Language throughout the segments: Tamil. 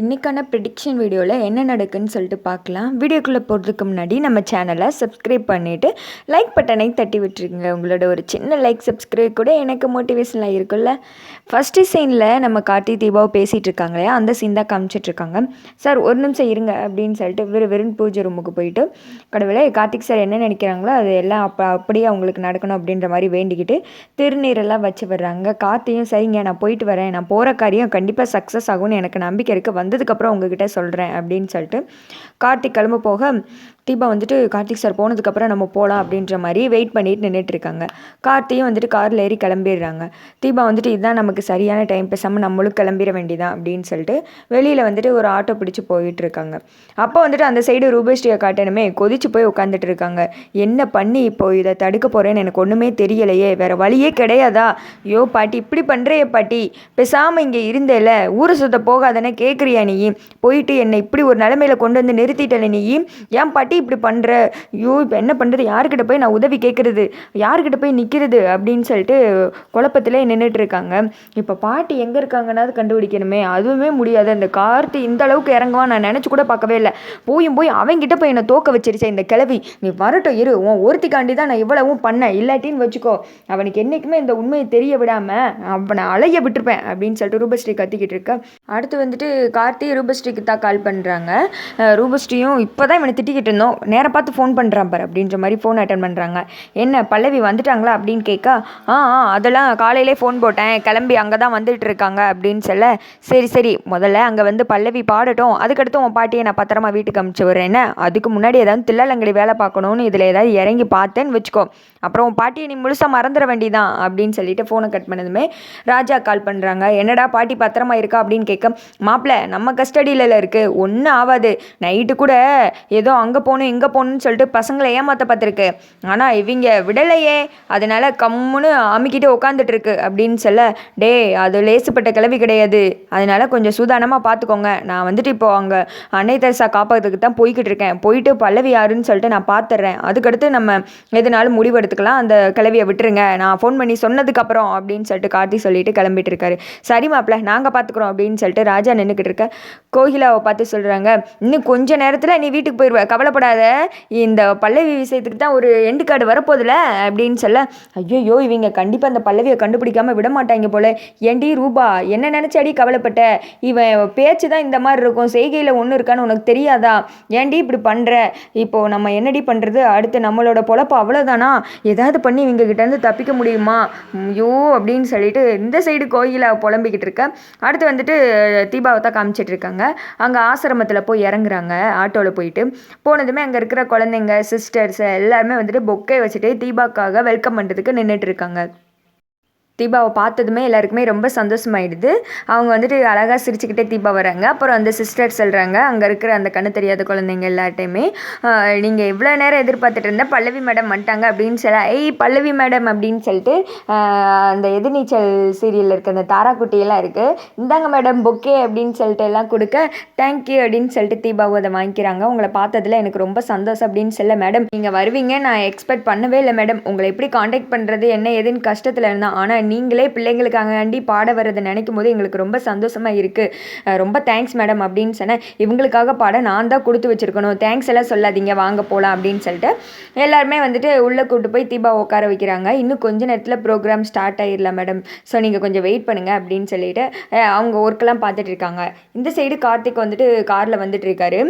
இன்றைக்கான ப்ரிடிக்ஷன் வீடியோவில் என்ன நடக்குன்னு சொல்லிட்டு பார்க்கலாம். வீடியோக்குள்ளே போகிறதுக்கு முன்னாடி நம்ம சேனலை சப்ஸ்கிரைப் பண்ணிவிட்டு லைக் பட்டனை தட்டி விட்டுருங்க. உங்களோட ஒரு சின்ன லைக் சப்ஸ்கிரைப் கூட எனக்கு மோட்டிவேஷனாக இருக்குல்ல ஃபஸ்ட்டு சீனில் நம்ம கார்த்தி தீபாவை பேசிகிட்டு இருக்காங்க இல்லையா? அந்த சீன் தான் காமிச்சிட்ருக்காங்க சார் ஒரு நிமிஷம் இருங்க அப்படின்னு சொல்லிட்டு வெறும் வெறும் பூஜை ரூமுக்கு போயிட்டு கடவுளே கார்த்திக் சார் என்ன நினைக்கிறாங்களோ அது எல்லாம் அப்போ அப்படியே அவங்களுக்கு நடக்கணும் அப்படின்ற மாதிரி வேண்டிக்கிட்டு திருநீரெல்லாம் வச்சு வர்றாங்க கார்த்தியும் சரிங்க நான் போயிட்டு வரேன். நான் போகிற காரியம் கண்டிப்பாக சக்ஸஸ் ஆகும்னு எனக்கு நம்பிக்கை இருக்குது வந்ததுக்கப்புறம் உங்ககிட்ட சொல்கிறேன் அப்படின்னு சொல்லிட்டு கார்த்திக் கிளம்ப போக தீபா வந்துட்டு கார்த்திக் சார் போனதுக்கப்புறம் நம்ம போகலாம் அப்படின்ற மாதிரி வெயிட் பண்ணிட்டு நின்றுட்டு இருக்காங்க. கார்த்தியும் வந்துட்டு காரில் ஏறி கிளம்பிடுறாங்க. தீபா வந்துட்டு இதுதான் நமக்கு சரியான டைம் பேசாமல் நம்மளும் கிளம்பிட வேண்டியதான் அப்படின்னு சொல்லிட்டு வெளியில் வந்துட்டு ஒரு ஆட்டோ பிடிச்சி போயிட்டு இருக்காங்க. அப்போ வந்துட்டு அந்த சைடு ரூபஸ்ரீயை காட்டணுமே கொதிச்சு போய் உட்காந்துட்டு இருக்காங்க. என்ன பண்ணி இப்போ இதை தடுக்க போகிறேன்னு எனக்கு ஒன்றுமே தெரியலையே வேறு வழியே கிடையாதா? ஐயோ பாட்டி இப்படி பண்ணுறையே பாட்டி. பேசாமல் இங்கே இருந்தேல ஊரை சுத்த போகாதானே கேட்குறியா நீ? போயிட்டு என்னை இப்படி ஒரு நிலமையில கொண்டு வந்து நிறுத்திட்டல நீ? ஏன் பாட்டி இப்படி பண்ணுற ஐயோ இப்போ என்ன பண்ணுறது யார்கிட்ட போய் நான் உதவி கேட்குறது யார்கிட்ட போய் நிற்கிறது அப்படின்னு சொல்லிட்டு குழப்பத்திலே நின்றுட்டு இருக்காங்க இப்போ பாட்டி எங்கே இருக்காங்கன்னாது கண்டுபிடிக்கணுமே. அதுவுமே முடியாது. அந்த கார்த்தி இந்த அளவுக்கு இறங்குவான் நான் நினச்சி கூட பார்க்கவே இல்லை. போயும் போய் அவங்கிட்ட போய் என்னை தோக்க வச்சிருச்சேன் இந்த கிளவி நீ வரட்டும் இரு. உன் ஒருத்திக்காண்டி தான் நான் இவ்வளவும் பண்ணேன். இல்லாட்டின்னு வச்சுக்கோ. அவனுக்கு என்றைக்குமே இந்த உண்மையை தெரிய விடாமல் அவனை அலைய விட்டுருப்பேன் அப்படின்னு சொல்லிட்டு ரூபஸ்ரீ கத்திக்கிட்டு இருக்க. அடுத்து வந்துட்டு கார்த்தி ரூபஸ்ரீக்கு தான் கால் பண்ணுறாங்க ரூபஸ்ரீயும் இப்போ தான் இவனை திட்டிக்கிட்டு இருந்தோம். நேராக பார்த்து ஃபோன் பண்ணுறான் பாரு அப்படின்ற மாதிரி ஃபோன் அட்டன் பண்ணுறாங்க என்ன பல்லவி வந்துட்டாங்களா அப்படின்னு கேட்க ஆ ஆ அதெல்லாம் காலையிலே ஃபோன் போட்டேன். கிளம்பி அங்கே தான் வந்துட்டு இருக்காங்க அப்படின்னு சொல்ல சரி சரி முதல்ல அங்கே வந்து பல்லவி பாடட்டும். அதுக்கடுத்து உன் பாட்டியை நான் பத்திரமா வீட்டுக்கு அமுச்சு விட்றேன். என்ன? அதுக்கு முன்னாடி ஏதாவது தில்லலங்கடி வேலை பார்க்கணும்னு இதில் ஏதாவது இறங்கி பார்த்தேன்னு வச்சுக்கோ. அப்புறம் உன் பாட்டியை நீ முழுசாக மறந்துட வேண்டிதான் அப்படின்னு சொல்லிட்டு ஃபோனை கட் பண்ணதுமே ராஜா கால் பண்ணுறாங்க என்னடா பாட்டி பத்திரமா இருக்கா அப்படின்னு கேட்க மாப்பிள்ள நம்ம கஸ்டடியில் இருக்குது ஒன்றும் ஆகாது நைட்டு கூட ஏதோ அங்கே போகணும் இங்கே போகணும்னு சொல்லிட்டு பசங்களை ஏமாற்ற பார்த்துருக்கு. ஆனால் இவங்க விடலையே. அதனால கம்முன்னு அமுக்கிட்டு உட்காந்துட்டுருக்கு அப்படின்னு சொல்ல டே அது லேசுப்பட்ட கிளவி கிடையாது. அதனால கொஞ்சம் சூதானமாக பார்த்துக்கோங்க நான் வந்துட்டு இப்போ அங்கே அன்னை தெரசா காப்பகத்துக்கு தான் போய்கிட்டு இருக்கேன். போயிட்டு பல்லவி யாருன்னு சொல்லிட்டு நான் பார்த்துட்றேன் அதுக்கடுத்து நம்ம எதுனாலும் முடிவெடுத்துக்கலாம். அந்த கிளவியை விட்டுருங்க. நான் ஃபோன் பண்ணி சொன்னதுக்கப்புறம் அப்படின்னு சொல்லிட்டு கார்த்தி சொல்லிட்டு கிளம்பிட்டு இருக்காரு. சரி மாப்பிள்ள நாங்கள் பார்த்துக்குறோம் அப்படின்னு சொல்லிட்டு ராஜா நின்றுக்கிட்டு இருக்க கோகிலாவை பார்த்து சொல்கிறாங்க இன்னும் கொஞ்ச நேரத்தில் நீ வீட்டுக்கு போயிடுவேன் கவலைப்பட போடாத. இந்த பல்லவி விஷயத்துக்கு தான் ஒரு எண்டு கார்டு வரப்போதில்ல அப்படின்னு சொல்ல ஐயோ இவங்க கண்டிப்பாக அந்த பல்லவியை கண்டுபிடிக்காமல் விட மாட்டாங்க போல. ஏண்டி ரூபா என்ன நினச்சாடி கவலைப்பட்ட? இவன் பேச்சு தான் இந்த மாதிரி இருக்கும். செய்கையில் ஒன்று இருக்கான்னு உனக்கு தெரியாதா? ஏண்டி இப்படி பண்ணுற இப்போது நம்ம என்னடி பண்ணுறது அடுத்து நம்மளோட பொழப்பு அவ்வளோதானா ஏதாவது பண்ணி இவங்க கிட்டேருந்து தப்பிக்க முடியுமா? ஐயோ அப்படின்னு சொல்லிட்டு இந்த சைடு கோயிலை புலம்பிக்கிட்டு இருக்க அடுத்து வந்துட்டு தீபாவை தான் காமிச்சிட்டு இருக்காங்க. அங்கே ஆசிரமத்தில் போய் இறங்குறாங்க. ஆட்டோவில் போயிட்டு போனது எல்லாருமே அங்கே இருக்கிற குழந்தைங்க சிஸ்டர்ஸ் எல்லாருமே வந்துட்டு பொக்கே வச்சுட்டு தீபாக்காக வெல்கம் பண்ணுறதுக்கு நின்றுட்டு இருக்காங்க. தீபாவை பார்த்ததுமே எல்லாருக்குமே ரொம்ப சந்தோஷமாயிடுது. அவங்க வந்துட்டு அழகாக சிரிச்சுக்கிட்டே தீபா வராங்க. அப்புறம் அந்த சிஸ்டர் சொல்கிறாங்க அங்கே இருக்கிற அந்த கண்ணு தெரியாத குழந்தைங்க எல்லார்ட்டையுமே நீங்கள் இவ்வளோ நேரம் எதிர்பார்த்துட்டு இருந்தால் பல்லவி மேடம் வந்துட்டாங்க அப்படின்னு சொல்ல ஏய் பல்லவி மேடம் அப்படின்னு சொல்லிட்டு அந்த எதிர்நீச்சல் சீரியலில் இருக்க அந்த தாராக்குட்டியெல்லாம் இருக்குது இந்தாங்க மேடம் பொக்கே அப்படின்னு சொல்லிட்டு எல்லாம் கொடுக்க தேங்க்யூ அப்படின்னு சொல்லிட்டு தீபாவை அதை வாங்கிக்கிறாங்க. உங்களை பார்த்ததுல எனக்கு ரொம்ப சந்தோஷம் அப்படின்னு சொல்ல மேடம் நீங்கள் வருவீங்க நான் எக்ஸ்பெக்ட் பண்ணவே இல்லை மேடம் உங்களை எப்படி காண்டாக்ட் பண்ணுறது என்ன ஏதுன்னு கஷ்டத்தில் இருந்தால் ஆனால் நீங்களே பிள்ளைங்களுக்காகாண்டி பாட வர்றதை நினைக்கும் போது எங்களுக்கு ரொம்ப சந்தோஷமாக இருக்குது ரொம்ப தேங்க்ஸ் மேடம் அப்படின்னு சொன்னேன். இவங்களுக்காக பாட நான் தான் கொடுத்து வச்சுருக்கணும். தேங்க்ஸ் எல்லாம் சொல்லாதீங்க வாங்க போகலாம் அப்படின்னு சொல்லிட்டு எல்லாருமே வந்துட்டு உள்ளே கூப்பிட்டு போய் தீபா உட்கார வைக்கிறாங்க. இன்னும் கொஞ்ச நேரத்தில் ப்ரோக்ராம் ஸ்டார்ட் ஆகிடலாம் மேடம் ஸோ நீங்கள் கொஞ்சம் வெயிட் பண்ணுங்கள் அப்படின்னு சொல்லிட்டு அவங்க ஒர்க்கெல்லாம் பார்த்துட்டு இருக்காங்க. இந்த சைடு கார்த்திக் வந்துட்டு காரில் வந்துட்டு இருக்காரு.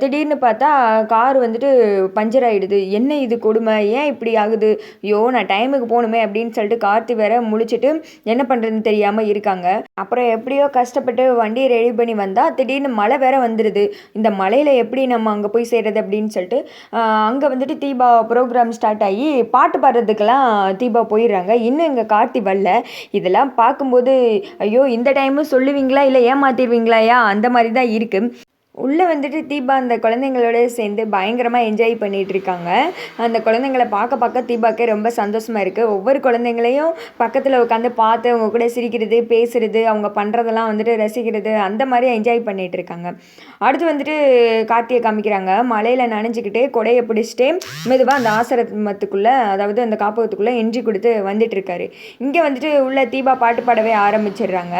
திடீர்னு பார்த்தா கார் வந்துட்டு பஞ்சர் ஆகிடுது என்ன இது கொடுமை? ஏன் இப்படி ஆகுது? ஐயோ நான் டைமுக்கு போகணுமே அப்படின்னு சொல்லிட்டு கார்த்தி வேற முழிச்சிட்டு என்ன பண்ணுறதுன்னு தெரியாமல் இருக்காங்க. அப்புறம் எப்படியோ கஷ்டப்பட்டு வண்டியை ரெடி பண்ணி வந்தால் திடீர்னு மழை வேற வந்துடுது இந்த மலையில் எப்படி நம்ம அங்கே போய் சேர்றது அப்படின்னு சொல்லிட்டு அங்கே வந்துட்டு தீபா ப்ரோக்ராம் ஸ்டார்ட் ஆகி பாட்டு பாடுறதுக்கெல்லாம் தீபா போயிடுறாங்க. இன்னும் இங்கே கார்த்தி வரல. இதெல்லாம் பார்க்கும்போது ஐயோ இந்த டைமும் சொல்லுவீங்களா? இல்லை ஏமாத்திடுவீங்களாயா? அந்த மாதிரி தான் இருக்குது உள்ளே வந்துட்டு தீபா அந்த குழந்தைங்களோட சேர்ந்து பயங்கரமாக என்ஜாய் பண்ணிகிட்டு இருக்காங்க அந்த குழந்தைங்கள பார்க்க பார்க்க தீபாக்கே ரொம்ப சந்தோஷமாக இருக்குது ஒவ்வொரு குழந்தைங்களையும் பக்கத்தில் உட்காந்து பார்த்து அவங்க கூட சிரிக்கிறது பேசுகிறது அவங்க பண்ணுறதெல்லாம் வந்துட்டு ரசிக்கிறது அந்த மாதிரி என்ஜாய் பண்ணிகிட்டு இருக்காங்க அடுத்து வந்துட்டு கார்த்தியை காமிக்கிறாங்க. மலையில் நனைஞ்சிக்கிட்டே கொடையை பிடிச்சிட்டே மெதுவாக அந்த ஆசிரமத்துக்குள்ளே அதாவது அந்த காப்பகத்துக்குள்ளே எஞ்சி கொடுத்து வந்துட்டுருக்காரு. இங்கே வந்துட்டு உள்ள தீபா பாட்டு பாடவே ஆரம்பிச்சிடுறாங்க.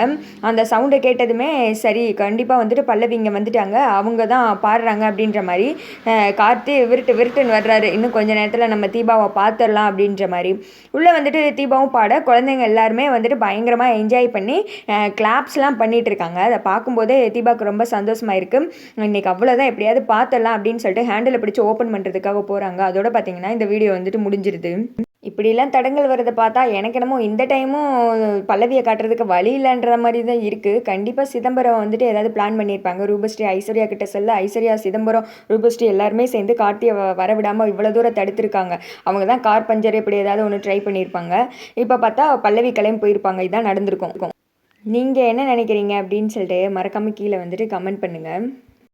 அந்த சவுண்டை கேட்டதுமே சரி கண்டிப்பாக வந்துட்டு பல்லவி இங்கே வந்துட்டாங்க. அவங்க தான் பாடுறாங்க அப்படின்ற மாதிரி கார்த்தி விருட்டு விருட்டுன்னு வர்றாரு. இன்னும் கொஞ்ச நேரத்தில் நம்ம தீபாவை பார்த்துடலாம் அப்படின்ற மாதிரி. உள்ளே வந்துட்டு தீபாவும் பாட குழந்தைங்க எல்லாருமே வந்துட்டு பயங்கரமாக என்ஜாய் பண்ணி கிளாப்ஸ்லாம் பண்ணிகிட்டு இருக்காங்க. அதை பார்க்கும்போதே தீபாவுக்கு ரொம்ப சந்தோஷமாக இருக்குது இன்றைக்கி அவ்வளோதான் எப்படியாவது பார்த்துடலாம் அப்படின்னு சொல்லிட்டு ஹேண்டில் பிடிச்சி ஓப்பன் பண்ணுறதுக்காக போகிறாங்க அதோட பார்த்தீங்கன்னா இந்த வீடியோ வந்துட்டு முடிஞ்சிருது. இப்படிலாம் தடங்கள் வரதை பார்த்தா எனக்கு என்னமோ இந்த டைமும் பல்லவியை காட்டுறதுக்கு வழி இல்லைன்ற மாதிரி தான் இருக்குது கண்டிப்பாக சிதம்பரம் வந்துட்டு ஏதாவது பிளான் பண்ணியிருப்பாங்க. ரூபஸ்ரீ ஐஸ்வர்யா கிட்ட செல்ல ஐஸ்வர்யா சிதம்பரம் ரூபஸ்ரீ எல்லாருமே சேர்ந்து கார்த்தியை வரவிடாமல் வர விடாமல் இவ்வளோ தூரம் தடுத்திருக்காங்க. அவங்க தான் கார் பஞ்சர் இப்படி ஏதாவது ஒன்று ட்ரை பண்ணியிருப்பாங்க. இப்போ பார்த்தா பல்லவி கிளம்பி போயிருப்பாங்க. இதான் நடந்திருக்கும். நீங்கள் என்ன நினைக்கிறீங்க அப்படின்னு சொல்லிட்டு மறக்காமல் கீழே வந்துட்டு கமெண்ட் பண்ணுங்கள்